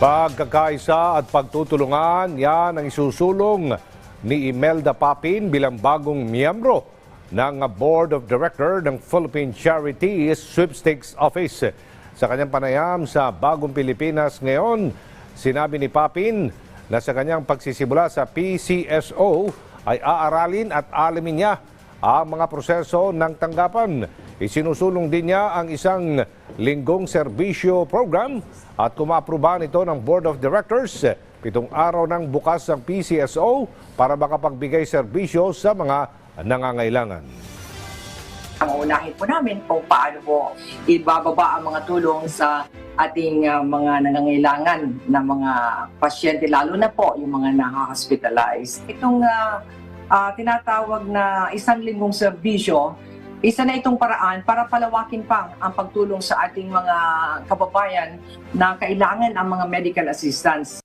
Pagkakaisa at pagtutulungan, yan ang isusulong ni Imelda Papin bilang bagong miyembro ng Board of Director ng Philippine Charity Sweepstakes Office. Sa kanyang panayam sa Bagong Pilipinas ngayon, sinabi ni Papin na sa kanyang pagsisimula sa PCSO ay aaralin at alamin niya ang mga proseso ng tanggapan. Isinusulong din niya ang isang linggong serbisyo program at kumaprubahan ito ng Board of Directors. Pitong araw ng bukas ang PCSO para makapagbigay serbisyo sa mga nangangailangan. ang unahin po namin kung paano po ibababa ang mga tulong sa ating uh, mga nangangailangan na mga pasyente, lalo na po yung mga na-hospitalize. Itong uh, uh, tinatawag na isang linggong serbisyo, isa na itong paraan para palawakin pa ang pagtulong sa ating mga kababayan na kailangan ang mga medical assistance.